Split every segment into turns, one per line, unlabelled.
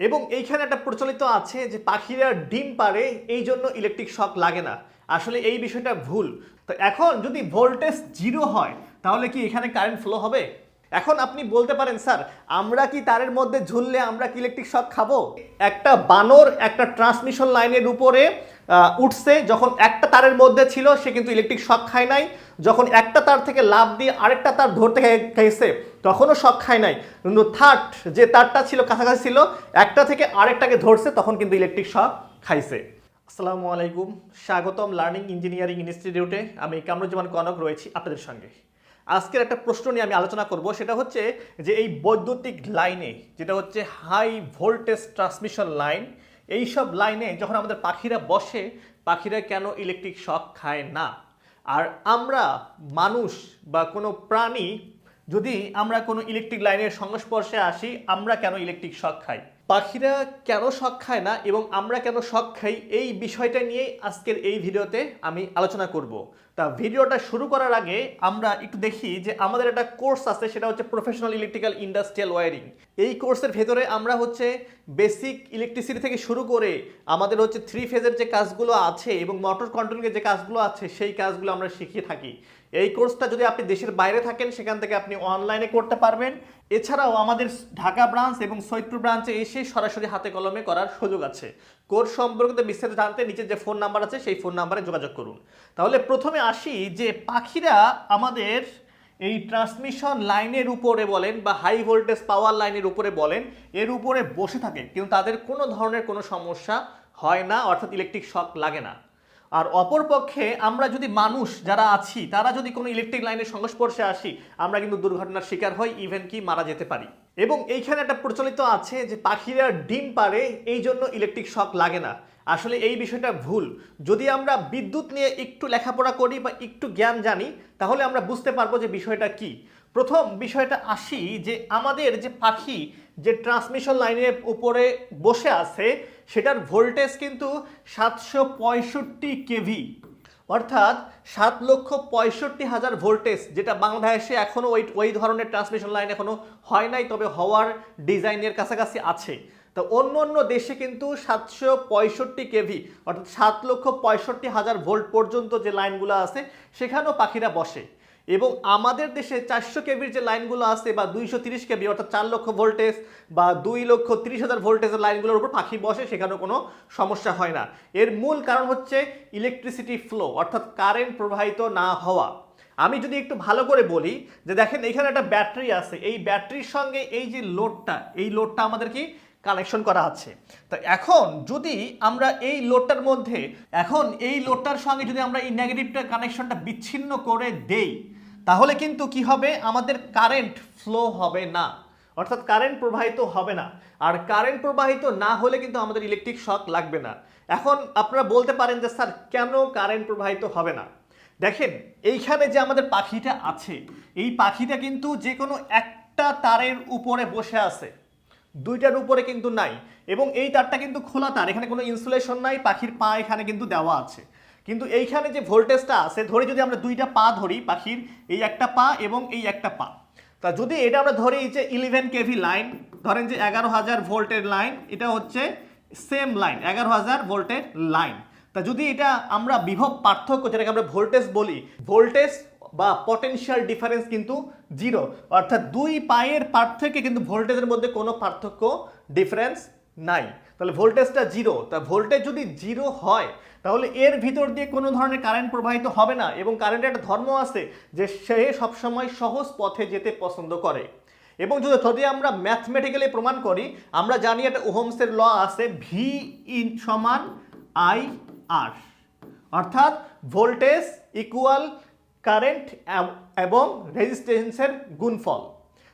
এবং এইখানে একটা প্রচলিত আছে যে পাখিরা ডিম পারে এই জন্য ইলেকট্রিক শক লাগে না। আসলে এই বিষয়টা ভুল। তো এখন যদি ভোল্টেজ জিরো হয়, তাহলে কি এখানে কারেন্ট ফ্লো হবে? এখন আপনি বলতে পারেন, স্যার, আমরা কি তারের মধ্যে ঝুললে আমরা কি ইলেকট্রিক শক খাব? একটা বানর একটা ট্রান্সমিশন লাইনের উপরে উঠছে, যখন একটা তারের মধ্যে ছিল, সে কিন্তু ইলেকট্রিক শক খায় নাই। যখন একটা তার থেকে লাভ দিয়ে আরেকটা তার ধরতে খেয়েছে তখনও শক খায় নাই। কিন্তু থার্ড যে তারটা ছিল, কাছাকাছি ছিল, একটা থেকে আরেকটাকে ধরছে, তখন কিন্তু ইলেকট্রিক শক খাইছে। আসসালামু আলাইকুম, স্বাগতম লার্নিং ইঞ্জিনিয়ারিং ইনস্টিটিউটে আমি কামরুজ্জামান কনক রয়েছি আপনাদের সঙ্গে। আজকের একটা প্রশ্ন নিয়ে আমি আলোচনা করব, সেটা হচ্ছে যে এই বৈদ্যুতিক লাইনে যেটা হচ্ছে হাই ভোল্টেজ ট্রান্সমিশন লাইন এই সব লাইনে যখন আমাদের পাখিরা বসে, পাখিরা কেন ইলেকট্রিক শক খায় না? আর আমরা মানুষ বা কোনো প্রাণী যদি আমরা কোনো ইলেকট্রিক লাইনের সংস্পর্শে আসি আমরা কেন ইলেকট্রিক শক খাই? পাখিরা কেন শখ খায় না এবং আমরা কেন শখ খাই এই বিষয়টা নিয়ে আজকের এই ভিডিওতে আমি আলোচনা করব। তা ভিডিওটা শুরু করার আগে আমরা একটু দেখি যে আমাদের একটা কোর্স আছে, সেটা হচ্ছে প্রফেশনাল ইলেকট্রিক্যাল ইন্ডাস্ট্রিয়াল ওয়ারিং এই কোর্সের ভেতরে আমরা হচ্ছে বেসিক ইলেকট্রিসিটি থেকে শুরু করে আমাদের হচ্ছে থ্রি ফেজের যে কাজগুলো আছে এবং মোটর কন্ট্রোলিংয়ের যে কাজগুলো আছে, সেই কাজগুলো আমরা শিখিয়ে থাকি। এই কোর্সটা যদি আপনি দেশের বাইরে থাকেন, সেখান থেকে আপনি অনলাইনে করতে পারবেন। এছাড়াও আমাদের ঢাকা ব্রাঞ্চ এবং সৈয়দপুর ব্রাঞ্চে এসে সরাসরি হাতে কলমে করার সুযোগ আছে। কোর্স সম্পর্কিত বিস্তারিত জানতে নিচে যে ফোন নাম্বার আছে, সেই ফোন নাম্বারে যোগাযোগ করুন। তাহলে প্রথমে আসি যে পাখিরা আমাদের এই ট্রান্সমিশন লাইনের উপরে বলেন বা হাই ভোল্টেজ পাওয়ার লাইনের উপরে বলেন, এর উপরে বসে থাকে, কিন্তু তাদের কোনো ধরনের কোনো সমস্যা হয় না, অর্থাৎ ইলেকট্রিক শক লাগে না। আর অপরপক্ষে আমরা যদি মানুষ যারা আছি, তারা যদি কোনো ইলেকট্রিক লাইনের সংস্পর্শে আসি, আমরা কিন্তু দুর্ঘটনার শিকার হই ইভেন কি মারা যেতে পারি। এবং এইখানে একটা প্রচলিত আছে যে পাখিরা ডিম পারে এই জন্য ইলেকট্রিক শক লাগে না। আসলে এই বিষয়টা ভুল। যদি আমরা বিদ্যুৎ নিয়ে একটু লেখাপড়া করি বা একটু জ্ঞান জানি, তাহলে আমরা বুঝতে পারব যে বিষয়টা কি। প্রথম বিষয়টা আসি যে আমাদের যে পাখি যে ট্রান্সমিশন লাইনের উপরে বসে আছে, সেটার ভোল্টেজ কিন্তু সাতশো পঁয়ষট্টি কেভি। অর্থাৎ সাত লক্ষ পঁয়ষট্টি হাজার ভোল্টেজ, যেটা বাংলাদেশে এখনও ওই ওই ধরনের ট্রান্সমিশন লাইন এখনও হয় নাই, তবে হওয়ার ডিজাইনের কাছাকাছি আছে। তো অন্য অন্য দেশে কিন্তু সাতশো পঁয়ষট্টি কেভি, অর্থাৎ সাত লক্ষ পঁয়ষট্টি হাজার ভোল্ট পর্যন্ত যে লাইনগুলো আছে, সেখানেও পাখিরা বসে। এবং আমাদের দেশে চারশো কেবির যে লাইনগুলো আছে বা দুইশো তিরিশ কেবি অর্থাৎ চার লক্ষ ভোল্টেজ বা দুই লক্ষ তিরিশ হাজার ভোল্টেজের লাইনগুলোর উপর পাখি বসে সেখানেও কোনো সমস্যা হয় না। এর মূল কারণ হচ্ছে ইলেকট্রিসিটি ফ্লো অর্থাৎ কারেন্ট প্রবাহিত না হওয়া। আমি যদি একটু ভালো করে বলি, যে দেখেন এখানে একটা ব্যাটারি আছে, এই ব্যাটারির সঙ্গে এই যে লোডটা, এই লোডটা আমাদের কি কানেকশন করা আছে। তো এখন যদি আমরা এই লোডটার মধ্যে, এখন এই লোডটার সঙ্গে যদি আমরা এই নেগেটিভটা কানেকশনটা বিচ্ছিন্ন করে দেই তাহলে কিন্তু কি হবে? আমাদের কারেন্ট ফ্লো হবে না। অর্থাৎ কারেন্ট প্রবাহিত হবে না। আর কারেন্ট প্রবাহিত না হলে কিন্তু আমাদের ইলেকট্রিক শক লাগবে না। এখন আপনারা বলতে পারেন যে, স্যার, কেন কারেন্ট প্রবাহিত হবে না? দেখেন, এইখানে যে আমাদের পাখিটা আছে, এই পাখিটা কিন্তু যে কোনো একটা তারের উপরে বসে আছে। দুইটার উপরে কিন্তু নাই। এবং এই তারটা কিন্তু খোলা তার। এখানে কোনো ইনসুলেশন নাই। পাখির পা এখানে কিন্তু দেওয়া আছে। কিন্তু এইখানে যে ভোল্টেজটা আছে ধরে যদি আমরা দুইটা পা ধরি, পাখির, এই একটা পা এবং এই একটা পা। তা যদি এটা আমরা ধরি যে ইলেভেন কেভি লাইন ধরেন যে এগারো হাজার ভোল্টের লাইন এটা হচ্ছে সেম লাইন এগারো হাজার ভোল্টের লাইন তা যদি এটা আমরা বিভব পার্থক্য, যেটাকে আমরা ভোল্টেজ বলি, ভোল্টেজ বা পটেনশিয়াল ডিফারেন্স কিন্তু জিরো অর্থাৎ দুই পায়ের পার্থক্যে কিন্তু ভোল্টেজের মধ্যে কোনো পার্থক্য ডিফারেন্স নাই। তাহলে ভোল্টেজটা জিরো। তা ভোল্টেজ যদি জিরো হয়, তাহলে এর ভিতর দিয়ে কোনো ধরনের কারেন্ট প্রবাহিত হবে না এবং কারেন্টের একটা ধর্ম আছে যে সে সবসময় সহজ পথে যেতে পছন্দ করে। এবং যদি যদি আমরা ম্যাথমেটিক্যালি প্রমাণ করি, আমরা জানি একটা ওহমসের ল আছে ভি ইন সমান আই আর অর্থাৎ ভোল্টেজ ইকুয়াল কারেন্ট এবং রেজিস্ট্যান্সের গুণফল।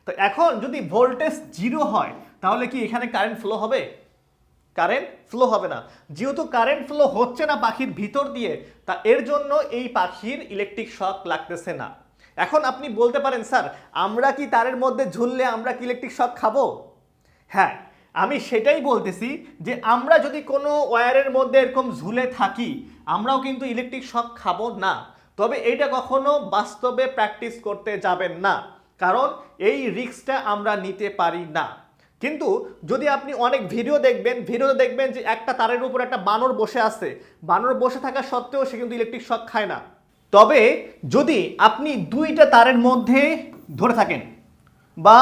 তো এখন যদি ভোল্টেজ জিরো হয় তাহলে কি এখানে কারেন্ট ফ্লো হবে? কারেন্ট ফ্লো হবে না। যেহেতু কারেন্ট ফ্লো হচ্ছে না পাখির ভিতর দিয়ে, তা এর জন্য এই পাখির ইলেকট্রিক শক লাগতেছে না। এখন আপনি বলতে পারেন, স্যার, আমরা কি তারের মধ্যে ঝুললে আমরা কি ইলেকট্রিক শক খাব? হ্যাঁ আমি সেটাই বলতেছি যে আমরা যদি কোনো ওয়্যারের মধ্যে এরকম ঝুলে থাকি, আমরাও কিন্তু ইলেকট্রিক শক খাব না। তবে এইটা কখনো বাস্তবে প্র্যাকটিস করতে যাবেন না। কারণ এই রিস্কটা আমরা নিতে পারি না। কিন্তু যদি আপনি অনেক ভিডিও দেখবেন ভিডিওতে দেখবেন যে একটা তারের উপর একটা বানর বসে আছে। বানর বসে থাকা সত্ত্বেও সে কিন্তু ইলেকট্রিক শক খায় না। তবে যদি আপনি দুইটা তারের মধ্যে ধরে থাকেন বা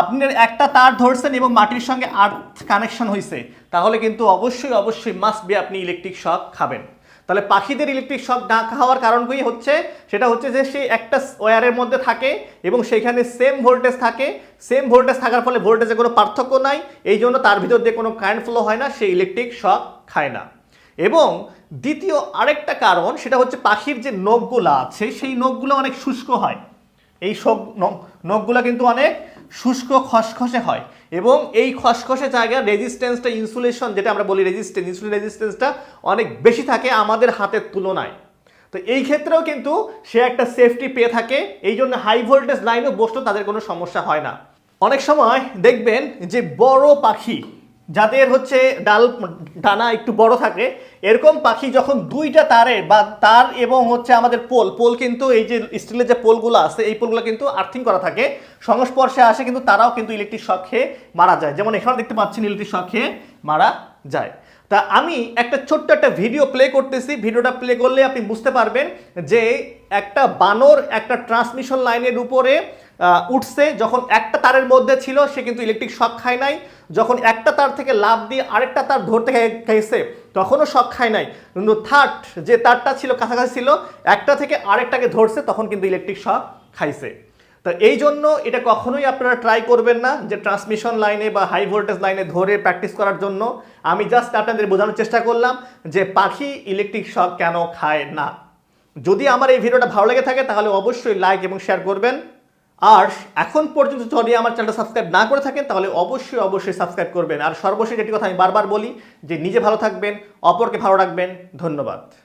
আপনার একটা তার ধরছেন এবং মাটির সঙ্গে আর্থ কানেকশন হয়েছে তাহলে কিন্তু অবশ্যই অবশ্যই মাস্ট বি আপনি ইলেকট্রিক শক খাবেন। তাহলে পাখিদের ইলেকট্রিক শক না খাওয়ার কারণ কি হচ্ছে, সেটা হচ্ছে যে সে একটা ওয়্যারের মধ্যে থাকে এবং সেখানে সেম ভোল্টেজ থাকে। সেম ভোল্টেজ থাকার ফলে ভোল্টেজে কোনো পার্থক্য নাই, এই জন্য তার ভিতর দিয়ে কোনো কারেন্ট ফ্লো হয় না, সে ইলেকট্রিক শক খায় না। এবং দ্বিতীয় আরেকটা কারণ, সেটা হচ্ছে পাখির যে নখগুলো আছে, সেই নখগুলো অনেক শুষ্ক হয়। এই ন- নখগুলো কিন্তু অনেক শুষ্ক খসখসে হয় এবং এই খসখসে জায়গায় রেজিস্ট্যান্সটা ইনসুলেশন যেটা আমরা বলি রেজিস্ট্যান্স ইনসুলিন রেজিস্ট্যান্সটা অনেক বেশি থাকে আমাদের হাতের তুলনায়। তো এই ক্ষেত্রেও কিন্তু সে একটা সেফটি পেয়ে থাকে, এই জন্য হাই ভোল্টেজ লাইনও বসলেও তাদের কোনো সমস্যা হয় না। অনেক সময় দেখবেন যে বড় পাখি যাদের হচ্ছে ডাল ডানা একটু বড় থাকে, এরকম পাখি যখন দুইটা তারে বা তার এবং হচ্ছে আমাদের পোল পোল কিন্তু এই যে স্টিলের যে পোলগুলো আছে, এই পোলগুলো কিন্তু আর্থিং করা থাকে। সংস্পর্শে আসে কিন্তু তারাও কিন্তু ইলেকট্রিক শক খেয়ে মারা যায়। যেমন এখানে দেখতে পাচ্ছেন ইলেকট্রিক শক খেয়ে মারা যায়। তা আমি একটা ছোট্ট একটা ভিডিও প্লে করতেছি। ভিডিওটা প্লে করলে আপনি বুঝতে পারবেন যে একটা বানর একটা ট্রান্সমিশন লাইনের উপরে উঠছে, যখন একটা তারের মধ্যে ছিল, সে কিন্তু ইলেকট্রিক শক খায় নাই। যখন একটা তার থেকে লাভ দিয়ে আরেকটা তার ধরতে খাইছে তখনও শক খায় নাই। কিন্তু থার্ড যে তারটা ছিল, কাছাকাছি ছিল, একটা থেকে আরেকটাকে ধরছে, তখন কিন্তু ইলেকট্রিক শক খাইছে। তো এই জন্য এটা কখনোই আপনারা ট্রাই করবেন না যে ট্রান্সমিশন লাইনে বা হাই ভোল্টেজ লাইনে ধরে প্র্যাকটিস করার জন্য। আমি জাস্ট আপনাদের বোঝানোর চেষ্টা করলাম যে পাখি ইলেকট্রিক শক কেন খায় না। যদি আমার এই ভিডিওটা ভালো লেগে থাকে, তাহলে অবশ্যই লাইক এবং শেয়ার করবেন। আর এখন পর্যন্ত যদি আমার চ্যানেলটা সাবস্ক্রাইব না করে থাকেন, তাহলে অবশ্যই অবশ্যই সাবস্ক্রাইব করবেন। আর সর্বশেষ একটি কথা আমি বারবার বলি, যে নিজে ভালো থাকবেন, অপরকে ভালো রাখবেন। ধন্যবাদ।